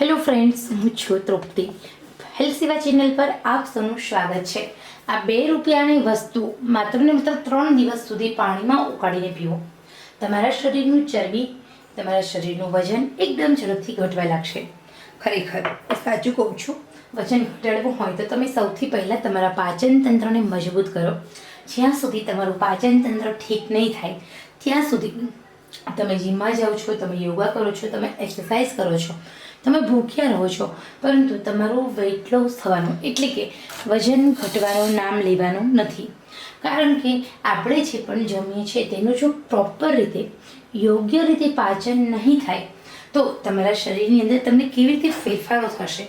Hello friends હું છું તૃપ્તિ. Health સેવા ચેનલ પર આપ સૌનું સ્વાગત છે. આ બે રૂપિયાની વસ્તુ માત્ર ને માત્ર ત્રણ દિવસ સુધી પાણીમાં ઉકાળીને પીવો. તમારા શરીરનું ચરબી, તમારા શરીરનું વજન એકદમ ઝડપથી ઘટવા લાગશે. ખરેખર, એ સાચું કહું છું. વજન ઘટાડવું હોય તો તમે સૌથી પહેલાં તમારા પાચન તંત્રને મજબૂત કરો. જ્યાં સુધી તમારું પાચન તંત્ર ઠીક નહીં થાય, ત્યાં સુધી તમે જીમમાં જાઓ છો, તમે યોગા કરો છો, તમે એક્સરસાઇઝ કરો છો તમે ભૂખ્યા રહો છો, પરંતુ તમારું વેઇટ લોસ થવાનું એટલે કે વજન ઘટવાનું, નામ લેવાનું નથી. કારણ કે આપણે જે પણ જમીએ છીએ તેનું જો પ્રોપર રીતે, યોગ્ય રીતે પાચન નહીં થાય, તો તમારા શરીરની અંદર તમને કેવી રીતે ફેરફારો થશે?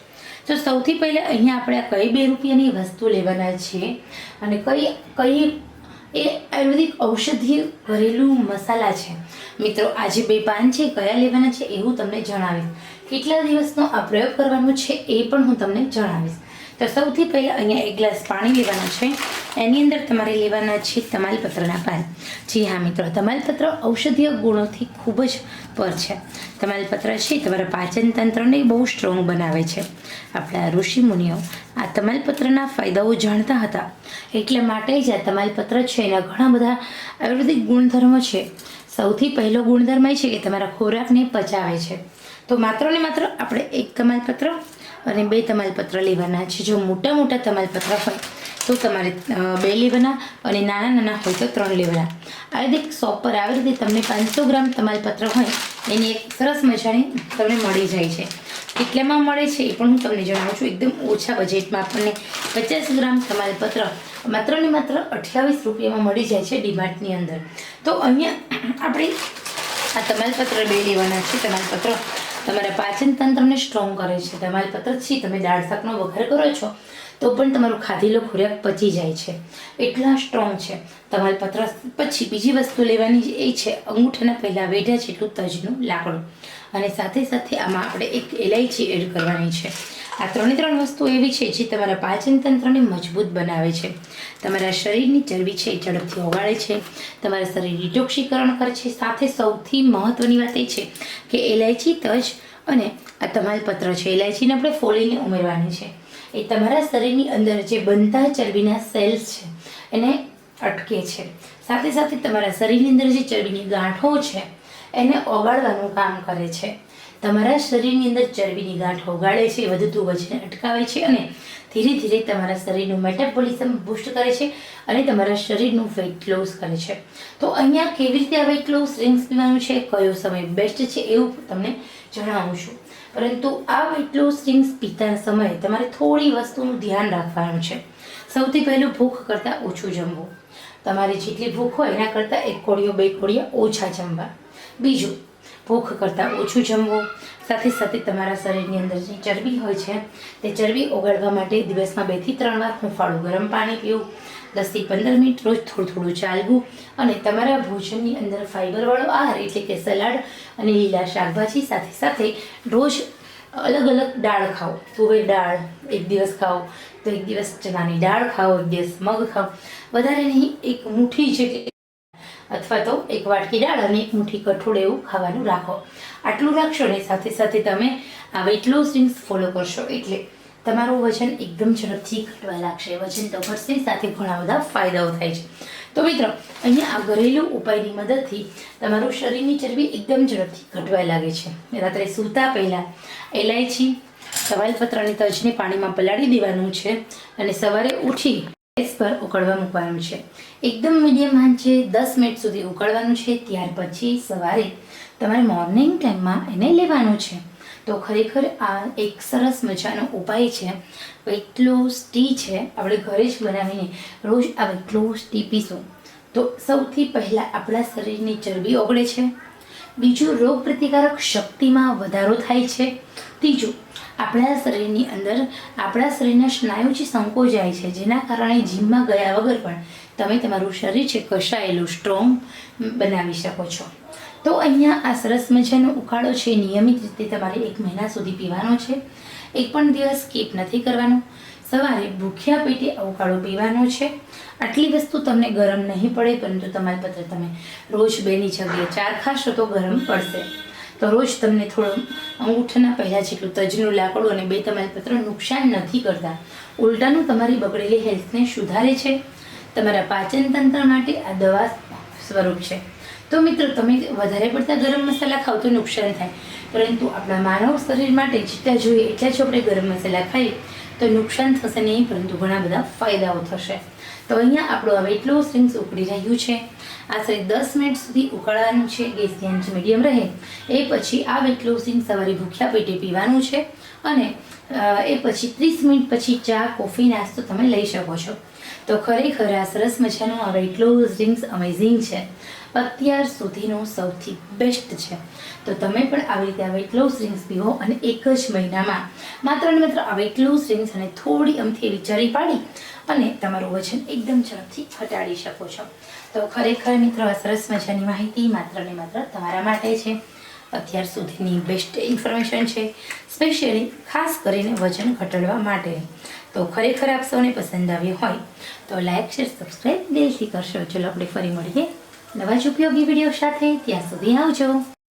તો સૌથી પહેલાં અહીંયા આપણે કઈ બે રૂપિયાની વસ્તુ લેવાના છે અને કઈ કઈ એ આયુર્વેદિક ઔષધીય ઘરેલું મસાલા છે. મિત્રો, આજે બે પાન છે, કયા લેવાના છે એ હું તમને જણાવીશ. કેટલા દિવસનો આ પ્રયોગ કરવાનો છે એ પણ હું તમને જણાવીશ. તો સૌથી પહેલાં અહીંયા એક ગ્લાસ પાણી લેવાનું છે. એની અંદર તમારે લેવાના છે તમાલપત્રના પાન. જી હા મિત્રો, તમાલપત્ર ઔષધીય ગુણોથી ખૂબ જ પર છે. તમાલપત્ર છે તમારા પાચન તંત્રને બહુ સ્ટ્રોંગ બનાવે છે. આપણા ઋષિ મુનિઓ આ તમાલપત્રના ફાયદાઓ જાણતા હતા. એટલા માટે જ આ તમાલપત્ર છે એના ઘણા બધા આયુર્વેદિક ગુણધર્મો છે. સૌથી પહેલો ગુણધર્મ એ છે કે તમારા ખોરાકને પચાવે છે. તો માત્ર ને માત્ર આપણે એક તમાલપત્ર અને બે તમાલપત્ર લેવાના છે. જો મોટા મોટા તમાલપત્ર હોય તો તમારે બે લેવાના અને નાના નાના હોય તો ત્રણ લેવાના. આયુર્વેદિક શોપ પર આવી રીતે તમને પાંચસો ગ્રામ તમાલપત્ર હોય, એની એક સરસ મજાની તમને મળી જાય છે. કેટલામાં મળે છે એ પણ હું તમને જણાવું છું. એકદમ ઓછા બજેટમાં આપણને પચાસ ગ્રામ તમાલપત્ર માત્ર ને માત્ર અઠ્યાવીસ રૂપિયામાં મળી જાય છે ડીમાર્ટની અંદર. તો અહીંયા આપણે આ તમાલપત્ર બે લેવાના છે. તમાલપત્ર તમારા પાચન તંત્રને સ્ટ્રોંગ કરે છે. તમાલપત્ર છે, તમે દાળ શાકનો વઘાર કરો છો, તો પણ તમારું ખાધેલો ખોરાક પચી જાય છે. એટલા સ્ટ્રોંગ છે. તમાલપત્ર પછી બીજી વસ્તુ લેવાની એ છે, અંગૂઠાના પહેલાં વેઢા જેટલું તજનું લાકડું. અને સાથે સાથે આમાં આપણે એક એલાયચી એડ કરવાની છે. આ ત્રણે ત્રણ વસ્તુ એવી છે જે તમારા પાચન તંત્રને મજબૂત બનાવે છે. તમારા શરીરની ચરબી છે એ ઝડપથી ઓગાળે છે. તમારા શરીર ડિટોક્સિકરણ કરે છે. સાથે સૌથી મહત્ત્વની વાત એ છે કે એલાયચી તજ અને આ તમાલપત્ર છે. એલાયચીને આપણે ફોલીને ઉમેરવાની છે. એ તમારા શરીરની અંદર જે બનતા ચરબીના સેલ્સ છે એને અટકે છે. સાથે સાથે તમારા શરીરની અંદર જે ચરબીની ગાંઠો છે એને ઓગાળવાનું કામ કરે છે. તમારા શરીરની અંદર ચરબીની ગાંઠ ઓગાળે છે, વધતું વજન અટકાવે છે અને ધીરે ધીરે તમારા શરીરનું મેટાબોલિઝમ બુસ્ટ કરે છે અને તમારા શરીરનું વેઇટ લોસ કરે છે. તો અહીંયા કેવી રીતે આ વેઇટ લોસ ડ્રિંક્સ પીવાનું છે, કયો સમય બેસ્ટ છે એવું તમને જણાવું છું. પરંતુ આ વેઇટ લોસ ડ્રિંક્સ પીતા સમયે તમારે થોડી વસ્તુનું ધ્યાન રાખવાનું છે. સૌથી પહેલું ભૂખ કરતાં ઓછું જમવું. તમારી જેટલી ભૂખ હોય એના કરતાં એક કોળીઓ, બે કોળીઓ ઓછા જમવા. બીજું, ભૂખ કરતાં ઓછું જમવું, સાથે સાથે તમારા શરીરની અંદર જે ચરબી હોય છે, તે ચરબી ઓગાળવા માટે દિવસમાં બેથી ત્રણ વાર હુંફાળું ગરમ પાણી પીવું દસથી પંદર મિનિટ રોજ થોડું થોડું ચાલવું અને તમારા ભોજનની અંદર ફાઇબરવાળો આહાર એટલે કે સલાડ અને લીલા શાકભાજી સાથે સાથે રોજ અલગ અલગ દાળ ખાઓ. તુવેર દાળ, એક દિવસ ખાઓ, તો એક દિવસ ચણાની દાળ ખાઓ, એક દિવસ મગ ખાઓ. વધારે નહીં, એક મુઠ્ઠી જેટલી અથવા તો એક વાટકી દાળ અને એક મુઠ્ઠી કઠોળ એવું ખાવાનું રાખો. આટલું રાખશો ને સાથે સાથે તમે આ વેટ લોસ ડ્રિંક્સ ફોલો કરશો. એટલે તમારું વજન એકદમ ઝડપથી ઘટવા લાગશે. વજન તો ઘટશે, સાથે ઘણા બધા ફાયદાઓ થાય છે. તો મિત્રો, અહીંયા આ ઘરેલું ઉપાયની મદદથી તમારું શરીરની ચરબી એકદમ ઝડપથી ઘટવા લાગે છે. રાત્રે સૂતા પહેલાં એલાયચી, સવાલપત્રની તજને પાણીમાં પલાળી દેવાનું છે અને સવારે ઉઠી ગેસ પર ઉકળવા મૂકવાનું છે. એકદમ મીડિયમ આંચે દસ મિનિટ સુધી ઉકળવાનું છે, ત્યાર પછી સવારે તમારે મોર્નિંગ ટાઈમમાં એને લેવાનું છે. તો ખરેખર આ એક સરસ મજાનો ઉપાય છે. વેઇટ લોસ ટી છે, આપણે ઘરે જ બનાવીને રોજ આ વેઇટ સ્ટી પીશું. તો સૌથી પહેલાં આપણા શરીરની ચરબી ઓગળે છે. બીજું રોગ પ્રતિકારક શક્તિમાં વધારો થાય છે. ત્રીજું, આપણા શરીરની અંદર આપણા શરીરના સ્નાયુ જે સંકોચાય છે, જેના કારણે જીમમાં ગયા વગર પણ તમે તમારું શરીર છે કશાયેલું સ્ટ્રોંગ બનાવી શકો છો. તો અહીંયા આ સરસ મજાનો ઉકાળો છે, નિયમિત રીતે તમારે એક મહિના સુધી પીવાનો છે. એક પણ દિવસ સ્કીપ નથી કરવાનો. સવારે ભૂખ્યા પેટે અવકાળો પીવાનો છે. આટલી વસ્તુ તમને ગરમ નહીં પડે, પરંતુ તમારી પત્ર તમે રોજ બેની જગ્યાએ ચાર ખાશો તો ગરમ પડશે. તો રોજ તમને થોડું અંગૂઠાના પહેલાં જેટલું તજનું લાકડું અને બે તમાલપત્ર નુકસાન નથી કરતા. ઉલટાનું તમારી બગડેલી હેલ્થને સુધારે છે. તમારા પાચન તંત્ર માટે આ દવા સ્વરૂપ છે. તો મિત્રો, તમે વધારે પડતા ગરમ મસાલા ખાવ તો નુકસાન થાય. પરંતુ આપણા માનવ શરીર માટે જેટલા જોઈએ એટલા જ આપણે ગરમ મસાલા ખાઈએ. તો નુકસાન થશે નહીં, પરંતુ ઘણા બધા ફાયદાઓ થશે. તો અહીંયા આપણું આ વેટ લોસ ડ્રિંક્સ ઉકળી રહ્યું છે. આશરે દસ મિનિટ સુધી ઉકાળવાનું છે, ગેસ ધ્યાન મીડિયમ રહે. એ પછી આ વેટ લોસ ડ્રિંક સવારે ભૂખ્યા પેટે પીવાનું છે. અને એ પછી ત્રીસ મિનિટ પછી ચા કોફી નાસ્તો તમે લઈ શકો છો. તો ખરેખર આ સરસ મજાનું આ વેટ લોસ ડ્રિંક્સ અમેઝિંગ છે. અત્યાર સુધીનું સૌથી બેસ્ટ છે. તો તમે પણ આવી રીતે આ વેટ લોસ ડ્રિંક્સ પીવો અને એક જ મહિનામાં. માત્ર ને માત્ર આ વેટ લોસ ડ્રિંક્સ અને થોડી અમથી એવી ચરી પાડી અને તમારું વજન એકદમ ઝડપથી ઘટાડી શકો છો. તો ખરેખર મિત્રો, આ સરસ મજાની માહિતી માત્ર ને માત્ર તમારા માટે છે. અત્યાર સુધીની બેસ્ટ ઇન્ફોર્મેશન છે. સ્પેશિયલી ખાસ કરીને વજન ઘટાડવા માટેની તો ખરેખર આપ સૌને પસંદ આવી હોય તો લાઇક શેર સબસ્ક્રાઈબ દિલથી કરશો. ચલો આપણે ફરી મળીએ નવા જ ઉપયોગી વીડિયો સાથે. ત્યાં સુધી આવજો.